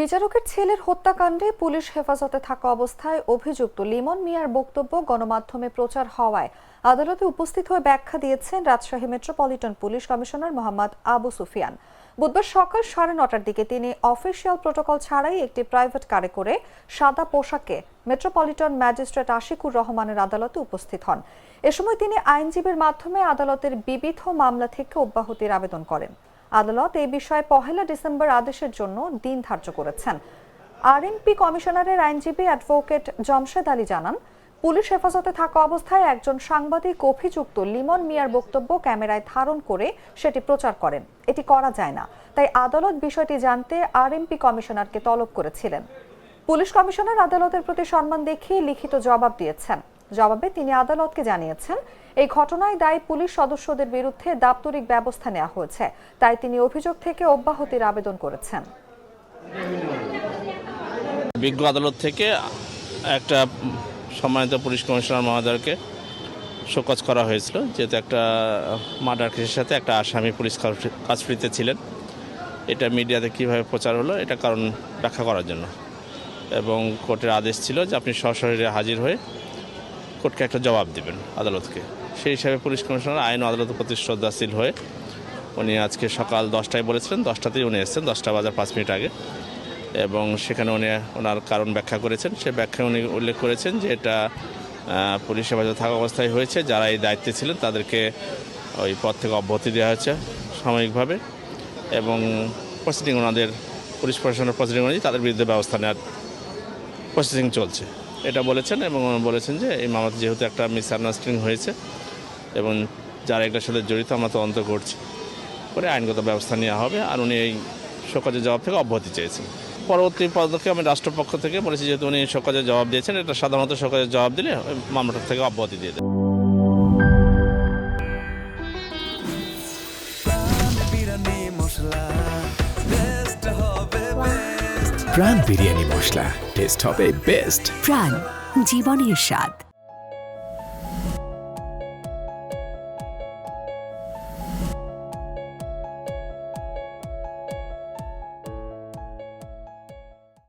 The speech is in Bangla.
বিচারকের ছেলের হত্যাকাণ্ডে পুলিশ হেফাজতে থাকা অবস্থায় অভিযুক্ত লিমন মিয়ার বক্তব্য গণমাধ্যমে প্রচার হওয়ায় আদালতে উপস্থিত হয়ে ব্যাখ্যা দিয়েছেন Rajshahi metropolitan police commissioner Mohammad Abu Sufian. বুধবার সকাল সাড়ে নটার দিকে তিনি অফিসিয়াল প্রোটোকল ছাড়াই একটি প্রাইভেট কারে করে সাদা পোশাকে মেট্রোপলিটন ম্যাজিস্ট্রেট আশিকুর রহমানের আদালতে উপস্থিত হন। এ সময় তিনি আইনজীবীর মাধ্যমে আদালতের বিবিধ মামলা থেকে অব্যাহতির আবেদন করেন। আদালত এই বিষয়ে পহেলা ডিসেম্বর আদেশের জন্য দিন ধার্য করেছেন। আরএনপি কমিশনারের আইনজীবী অ্যাডভোকেট জমশেদ আলী জানান, পুলিশ হেফাজতে থাকা অবস্থায় একজন সাংবাদিক অভিযুক্ত লিমন মিয়ার বক্তব্য ক্যামেরায় ধারণ করে সেটি প্রচার করেন। এটি করা যায় না, তাই আদালত বিষয়টি জানতে আরএমপি কমিশনারকে তলব করেছিলেন। পুলিশ কমিশনার আদালতের প্রতি সম্মান দেখিয়ে লিখিত জবাব দিয়েছেন। জবাবে তিনি আদালতকে জানিয়েছেন, এই ঘটনায় দায়ী পুলিশ সদস্যদের বিরুদ্ধে দাপ্তরিক ব্যবস্থা নেওয়া হয়েছে। তাই তিনি অভিযোগ থেকে অব্যাহতির আবেদন করেছেন। বিজ্ঞ আদালত থেকে একটা সম্মানিত পুলিশ কমিশনার মহোদয়কে শোকজ করা হয়েছিল যেহেতু একটা মার্ডার কেসের সাথে একটা আসামি পুলিশ কাজফ্রিতে ছিলেন। এটা মিডিয়াতে কীভাবে প্রচার হলো, এটা কারণ ব্যাখ্যা করার জন্য। এবং কোর্টের আদেশ ছিল যে আপনি সশরীরে হাজির হয়ে কোর্টকে একটা জবাব দেবেন আদালতকে। সেই হিসাবে পুলিশ কমিশনার আইন ও আদালতের প্রতি শ্রদ্ধাশীল হয়ে উনি আজকে সকাল দশটায় বলেছিলেন, দশটাতেই উনি এসেছেন, দশটা বাজার পাঁচ মিনিট আগে। এবং সেখানে উনি ওনার কারণ ব্যাখ্যা করেছেন। সে ব্যাখ্যায় উনি উল্লেখ করেছেন যে এটা পুলিশ হেফাজতে থাকা অবস্থায় হয়েছে। যারা এই দায়িত্বে ছিলেন তাদেরকে ওই পদ থেকে অব্যাহতি দেওয়া হয়েছে সাময়িকভাবে। এবং প্রসিডিং ওনাদের, পুলিশ প্রশাসনের প্রসিডিং অনুযায়ী তাদের বিরুদ্ধে ব্যবস্থা নেওয়ার প্রসেসিং চলছে। এটা বলেছেন এবং বলেছেন যে এই মামলাতে যেহেতু একটা মিস আন্ডারস্ট্যান্ডিং হয়েছে এবং যারা এটার সাথে জড়িত, আমরা তদন্ত করছি। করে আইনগত ব্যবস্থা নেওয়া হবে আর উনি এই শোকজের জবাব থেকে অব্যাহতি চেয়েছেন। পরবর্তী পদক্ষেপে আমি রাষ্ট্রপক্ষ থেকে বলেছি, যেহেতু উনি শোকজের জবাব দিয়েছেন, এটা সাধারণত শোকজের জবাব দিলে মামলাটা থেকে অব্যাহতি দিয়ে দেবে। প্রাণ বিরিয়ানি মশলা টেস্ট হবে বেস্ট প্রাণ জীবনের স্বাদ।